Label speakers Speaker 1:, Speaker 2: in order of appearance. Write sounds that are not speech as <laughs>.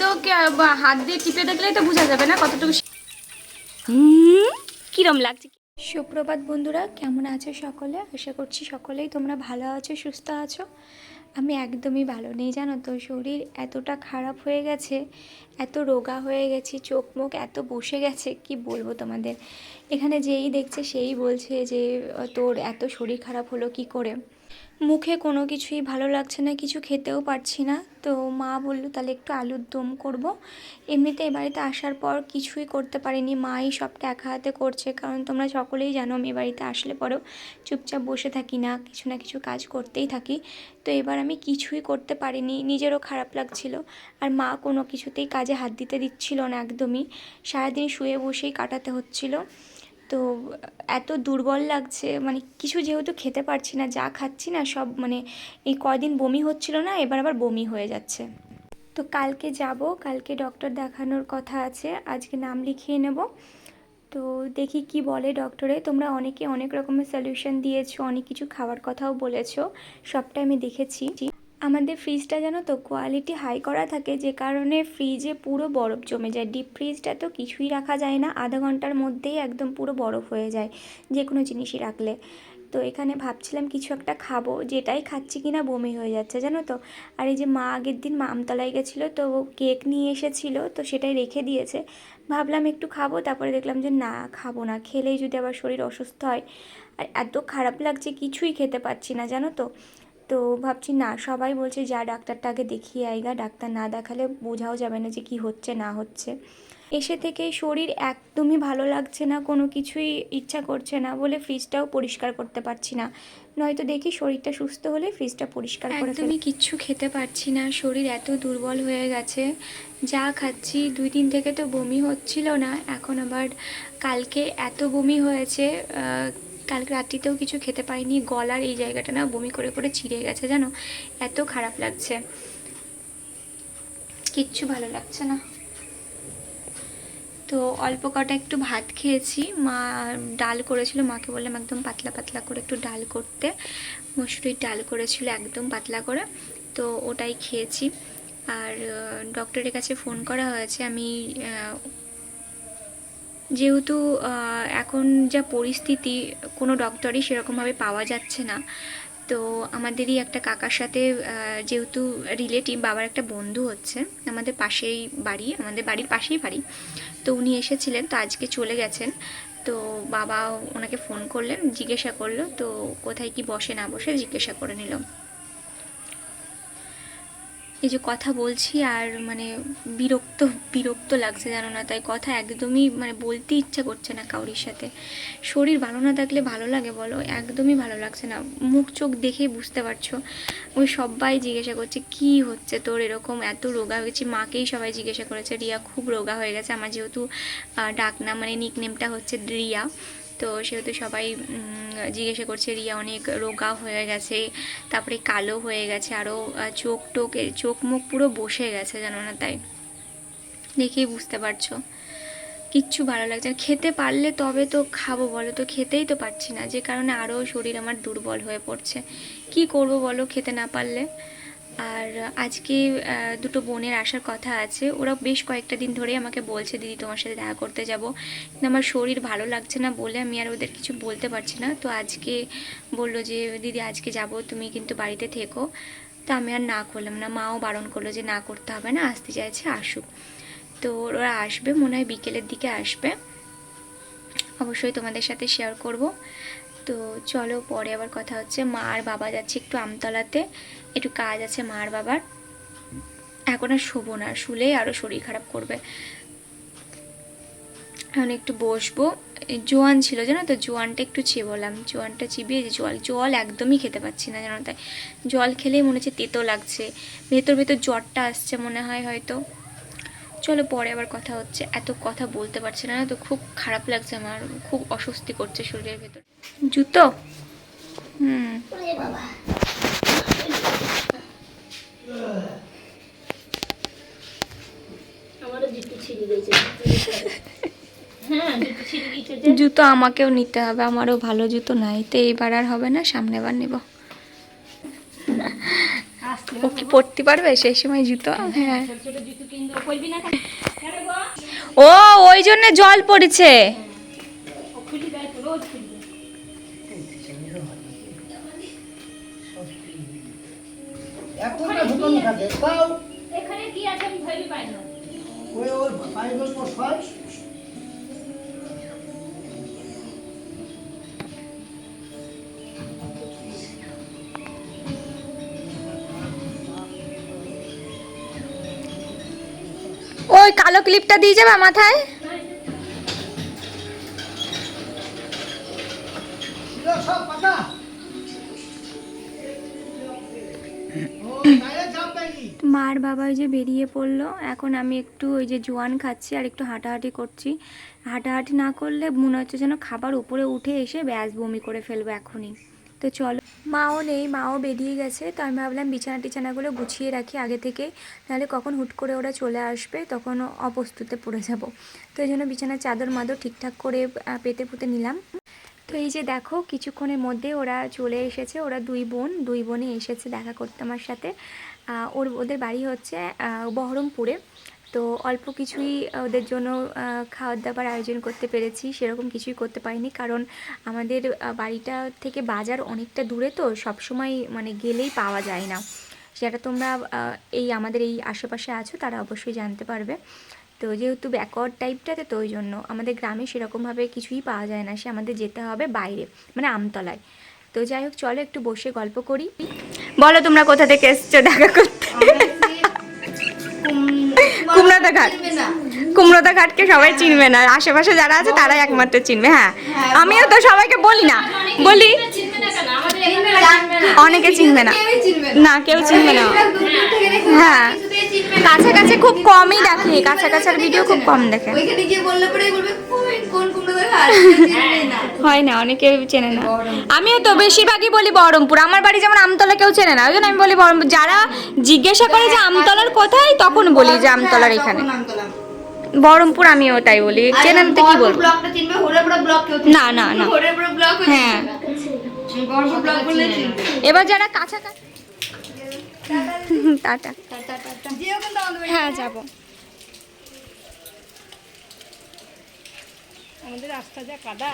Speaker 1: তো হাত দিয়ে টিপে দেখলেই তো বোঝা যাবে না কতটুকু
Speaker 2: কিরম লাগছে?
Speaker 3: সুপ্রভাত বন্ধুরা কেমন আছো সকলে? আশা করছি সকলেই তোমরা ভালো আছো সুস্থ আছো। আমি একদমই ভালো নেই জানো তো? শরীর এতটা খারাপ হয়ে গেছে এত রোগা হয়ে গেছি চোখ মুখ এত বসে গেছে কি বলব তোমাদের? এখানে যেই দেখছে সেই বলছে যে তোর এত শরীর খারাপ হলো কি করে? মুখে কোনো কিছুই ভালো লাগছে না, কিছু খেতেও পারছি না। তো মা বলল, তাহলে একটু আলুর দম করব। এমনিতে এ বাড়িতে আসার পর কিছুই করতে পারিনি। মাই সবটা একা হাতে করছে, কারণ তোমরা সকলেই জানো আমি বাড়িতে আসলে পরেও চুপচাপ বসে থাকি না, কিছু না কিছু কাজ করতেই থাকি। তো এবার আমি কিছুই করতে পারিনি, নিজেরও খারাপ লাগছিল। আর মা কোনো কিছুতেই কাজে হাত দিতে দিচ্ছিল না একদমই। সারাদিন শুয়ে বসেই কাটাতে হচ্ছিল। তো এত দুর্বল লাগছে মানে কিছু যেহেতু খেতে পারছি না, যা খাচ্ছি না সব মানে এই কদিন বমি হচ্ছিল না, এবার আবার বমি হয়ে যাচ্ছে। তো কালকে যাব, কালকে ডক্টর দেখানোর কথা আছে, আজকে নাম লিখিয়ে নেব। তো দেখি কি বলে ডক্টরে তোমরা অনেকে অনেক রকমের সলিউশন দিয়েছ, অনেক কিছু খাওয়ার কথাও বলেছ সবটা আমি দেখেছি। আমাদের ফ্রিজটা জানো তো কোয়ালিটি হাই করা থাকে, যে কারণে ফ্রিজে পুরো বরফ জমে যায়। ডিপ ফ্রিজটা তো কিছুই রাখা যায় না, আধা ঘণ্টার মধ্যেই একদম পুরো বরফ হয়ে যায় যে কোনো জিনিসই রাখলে। তো এখানে ভাবছিলাম কিছু একটা খাব, যেটাই খাচ্ছি কিনা বমি হয়ে যাচ্ছে, জানো তো? আর এই যে মা আগের দিন মা আমতলায় গেছিল, তো কেক নিয়ে এসেছিল, তো সেটাই রেখে দিয়েছে। ভাবলাম একটু খাব, তারপরে দেখলাম যে না, খাব না, খেলেই যদি আবার শরীর অসুস্থ হয়, আর এত খারাপ লাগছে, কিছুই খেতে পাচ্ছি না, জানো তো? তো ভাবছি না, সবাই বলছে যা ডাক্তারটা আগে দেখিয়ে আইগা ডাক্তার না দেখালে বোঝাও যাবে না যে কি হচ্ছে, না হচ্ছে। এসে থেকে শরীর একদমই ভালো লাগছে না, কোনো কিছুই ইচ্ছা করছে না বলে ফ্রিজটাও পরিষ্কার করতে পারছি না। নয়তো দেখি শরীরটা সুস্থ হলে ফ্রিজটা পরিষ্কার করে একদমই কিচ্ছু খেতে পারছি না, শরীর এত দুর্বল হয়ে গেছে। যা খাচ্ছি, দুই দিন থেকে তো বমি হচ্ছিল না, এখন আবার কালকে এত বমি হয়েছে কালকে রাত্রিতেও কিছু খেতে পারিনি। গলার এই জায়গাটা না বমি করে করে ছিঁড়ে গেছে, জানো? এত খারাপ লাগছে। কিচ্ছু ভালো লাগছে না। তো অল্প কটা একটু ভাত খেয়েছি। মা ডাল করেছিল, মাকে বললাম একদম পাতলা পাতলা করে একটু ডাল করতে। মসুরির ডাল করেছিল একদম পাতলা করে। তো ওটাই খেয়েছি। আর ডক্টরের কাছে ফোন করা হয়েছে। আমি যেহেতু এখন যা পরিস্থিতি, কোনো ডক্টরই সেরকমভাবে পাওয়া যাচ্ছে না। তো আমাদেরই একটা কাকার সাথে যেহেতু রিলেটিভ বাবার একটা বন্ধু হচ্ছে, আমাদের পাশেই বাড়ি, আমাদের বাড়ির পাশেই বাড়ি। তো উনি এসেছিলেন, তো আজকে চলে গেছেন। তো বাবা ওনাকে ফোন করলেন, জিজ্ঞাসা করল, তো কোথায় কি বসে না বসে জিজ্ঞাসা করে নিল। এই যে কথা বলছি আর মানে বিরক্ত বিরক্ত লাগছে জানো না তাই কথা একদমই মানে বলতে ইচ্ছা করছে না কাউরির সাথে। শরীর ভালো না থাকলে ভালো লাগে বলো একদমই ভালো লাগছে না। মুখ চোখ দেখেই বুঝতে পারছ। ওই সবাই জিজ্ঞাসা করছে কি হচ্ছে তোর? এরকম এত রোগা হয়েছে মাকেই সবাই জিজ্ঞাসা করেছে রিয়া খুব রোগা হয়ে গেছে। আমার যেহেতু আহ, ডাকনাম মানে নিকনেমটা হচ্ছে রিয়া। তো সেহেতু সবাই জিজ্ঞাসা করছে, রিয়া অনেক রোগা হয়ে গেছে। তারপরে কালো হয়ে গেছে আরও চোখ টোক চোখ মুখ পুরো বসে গেছে জানো না তাই। দেখেই বুঝতে পারছ। কিচ্ছু ভালো লাগছে না। খেতে পারলে তবে তো খাব বলো তো, খেতেই তো পারছি না। যে কারণে আরও শরীর আমার দুর্বল হয়ে পড়ছে। কি করব বলো খেতে না পারলে? আর আজকে দুটো বোনের আসার কথা আছে। ওরা বেশ কয়েকটা দিন ধরেই আমাকে বলছে, দিদি, তোমার সাথে দেখা করতে যাব। কিন্তু আমার শরীর ভালো লাগছে না বলে আমি আর ওদের কিছু বলতে পারছি না। তো আজকে বলল যে, দিদি, আজকে যাব, তুমি কিন্তু বাড়িতে থেকো। তো আমি আর না করলাম না। মাও বারণ করল যে, না করতে হবে না, আসতে চাইছে, আসুক। তো ওরা আসবে, মনে হয় বিকেলের দিকে আসবে। অবশ্যই তোমাদের সাথে শেয়ার করব। তো চলো পরে আবার কথা হচ্ছে। মা আর বাবা যাচ্ছে একটু আমতলাতে। একটু কাজ আছে মা আর বাবার। এখন আর শোবো না, শুলে আরও শরীর খারাপ করবে। এখন একটু বসবো। জোয়ান ছিল, জানো তো? জোয়ানটা একটু চিবোলাম। জোয়ানটা চিবিয়ে যে জল জল একদমই খেতে পাচ্ছি না, জানো তাই? জল খেলেই মনে হচ্ছে তেতো লাগছে। ভেতর ভেতর জ্বরটা আসছে মনে হয় হয়তো। চলো পরে আবার কথা হচ্ছে। এত কথা বলতে পারছি না তো খুব খারাপ লাগছে আমার খুব অস্বস্তি করছে শরীরের ভেতর। জুতো? হুম।
Speaker 2: জুতো হ্যাঁ জুতো
Speaker 3: আমাকেও নিতে হবে আমারও ভালো জুতো নাই তো এইবার আর হবে না সামনে বার নেব। ও কি পড়তে পারবে? সেই সময় জুতো? হ্যাঁ? ও ওই জন্য জল পড়েছে।
Speaker 2: এখানে কি আছে আমি ভেবে পাই না।
Speaker 4: ওই ওর পাইপের পর
Speaker 3: কালো ক্লিপটা দিয়ে যাবে মাথায়? মার বাবা ওই যে বেরিয়ে পড়ল। এখন আমি একটু ওই যে জোয়ান খাচ্ছি আর একটু হাঁটাহাঁটি করছি। হাঁটাহাঁটি না করলে মনে হচ্ছে যেন খাবার উপরে উঠে এসে ব্যাস বমি করে ফেলব এখনই। তো চলো মাও নেই, মাও বেরিয়ে গেছে। তো আমি ভাবলাম বিছানা টিছানাগুলো গুছিয়ে রাখি আগে থেকে, নাহলে কখন হুট করে ওরা চলে আসবে, তখন অপ্রস্তুতে পড়ে যাব। তো এই জন্য বিছানার চাদর মাদর ঠিকঠাক করে পেতে পুঁতে নিলাম। তো এই যে দেখো, কিছুক্ষণের মধ্যে ওরা চলে এসেছে, ওরা দুই বোন, দুই বোনে এসেছে দেখা করতে আমার সাথে। ওর, ওদের বাড়ি হচ্ছে বহরমপুরে। তো অল্প কিছুই ওদের জন্য খাওয়ার দাবার আয়োজন করতে পেরেছি, সেরকম কিছুই করতে পারিনি। কারণ আমাদের বাড়িটা থেকে বাজার অনেকটা দূরে তো, সবসময় মানে গেলেই পাওয়া যায় না। সেটা তোমরা এই আমাদের এই আশেপাশে আছো, তারা অবশ্যই জানতে পারবে। তো যেহেতু ব্যাকওয়ার্ড টাইপটাতে তো ওই জন্য আমাদের গ্রামে সেরকমভাবে কিছুই পাওয়া যায় না। সে আমাদের যেতে হবে বাইরে মানে আমতলায়। তো যাই হোক, চলো একটু বসে গল্প করি। বলো তোমরা কোথা থেকে এসছো? দেখা করতে। কুমড়াদা ঘাট কুমড়াদা ঘাটকে সবাই চিনবে না। আশেপাশে যারা আছে তারাই একমাত্র চিনবে হ্যাঁ। আমিও তো সবাইকে বলি না। বলি? অনেকে চিনবে না। না। কেউ চিনবে না। হ্যাঁ কাছাকাছি খুব কমই দেখে কাছাকাছি ভিডিও খুব কম দেখে।
Speaker 5: ওইখানে গিয়ে বললে পরে বলবে "কোন কোন কুমড়ো দেখা না।
Speaker 3: হয় না অনেকে চেনে না। আমিও তো বেশিরভাগই বলি বহরমপুর। আমার বাড়ি যেমন আমতলা কেউ চেনে না ওই জন্য আমি বলি বহরমপুর। যারা জিজ্ঞাসা করে যে আমতলার কোথায় তখন বলি যে আমতলার এখানে। বহরমপুর আমিও তাই বলি। চেনেন তো কি বলব? না, না, না। হ্যাঁ। এবার যারা কাছাকাছি টাটা। <laughs> হ্যাঁ যাব।
Speaker 2: আমাদের রাস্তা যা কাদা।